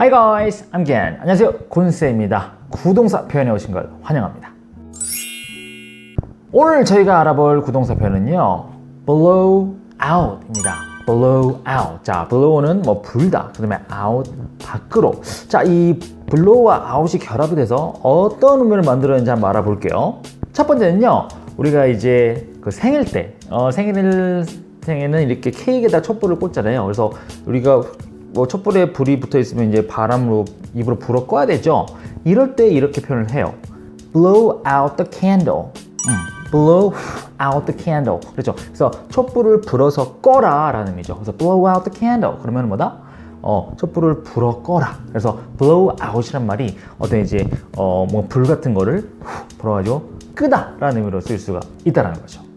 Hi guys, I'm Gen. 안녕하세요, 곤세입니다. 구동사 표현에 오신 걸 환영합니다. 오늘 저희가 알아볼 구동사 표현은요, blow out입니다. blow out. 자, blow는 뭐 불다. 그 다음에 out, 밖으로. 자, 이 blow와 out이 결합이 돼서 어떤 의미를 만들었는지 한번 알아볼게요. 첫 번째는요, 우리가 이제 그 생일 때, 어, 생일 생에는 이렇게 케이크에다 촛불을 꽂잖아요. 그래서 우리가 뭐 촛불에 불이 붙어 있으면 이제 바람으로 입으로 불어 꺼야 되죠. 이럴 때 이렇게 표현을 해요. blow out the candle. 음, blow out the candle. 그렇죠. 그래서 촛불을 불어서 꺼라라는 의미죠. 그래서 blow out the candle. 그러면 뭐다? 어, 촛불을 불어 꺼라. 그래서 blow out이란 말이 어떤 이제 어, 뭐 불 같은 거를 후 불어가지고 끄다라는 의미로 쓸 수가 있다라는 거죠.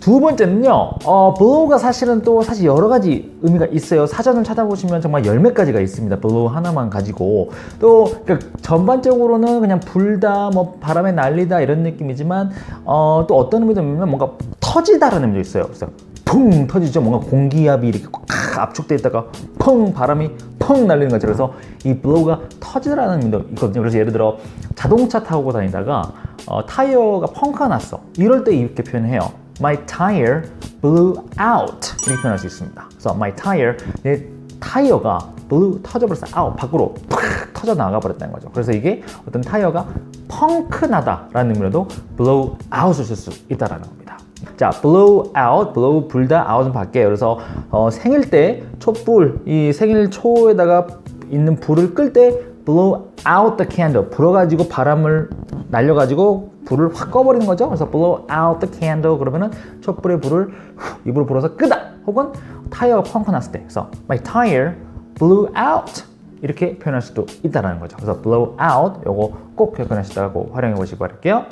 두 번째는요, 어, blow가 사실은 또 사실 여러 가지 의미가 있어요. 사전을 찾아보시면 정말 열몇 가지가 있습니다. blow 하나만 가지고. 또, 그러니까 전반적으로는 그냥 불다, 뭐 바람에 날리다 이런 느낌이지만, 어, 또 어떤 의미도 있냐면 뭔가 터지다라는 의미도 있어요. 그래서 펑 터지죠. 뭔가 공기압이 이렇게 꽉 압축돼 있다가 펑 바람이 펑 날리는 거죠. 그래서 이 blow가 터지다라는 의미도 있거든요. 그래서 예를 들어 자동차 타고 다니다가 어, 타이어가 펑크가 났어. 이럴 때 이렇게 표현해요. My tire blew out 이렇게 표현할 수 있습니다. 그래서 my tire 내 타이어가 blew 터져버렸어. out 밖으로 팍 터져 나가 버렸다는 거죠. 그래서 이게 어떤 타이어가 펑크 나다라는 의미로도 blow out을 쓸 수 있다라는 겁니다. 자, blow out, blow 불다, out은 밖에. 그래서 어, 생일 때 촛불, 이 생일 초에다가 있는 불을 끌 때 blow out the candle, 불어가지고 바람을 날려가지고 불을 확 꺼버리는 거죠. 그래서 blow out the candle 그러면은 촛불의 불을 후, 입으로 불어서 끄다. 혹은 타이어가 펑크 났을 때, 그래서 my tire blew out 이렇게 표현할 수도 있다라는 거죠. 그래서 blow out 요거 꼭 기억하시다고 활용해 보시기 바랄게요.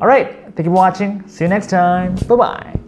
Alright, thank you for watching. See you next time. Bye bye.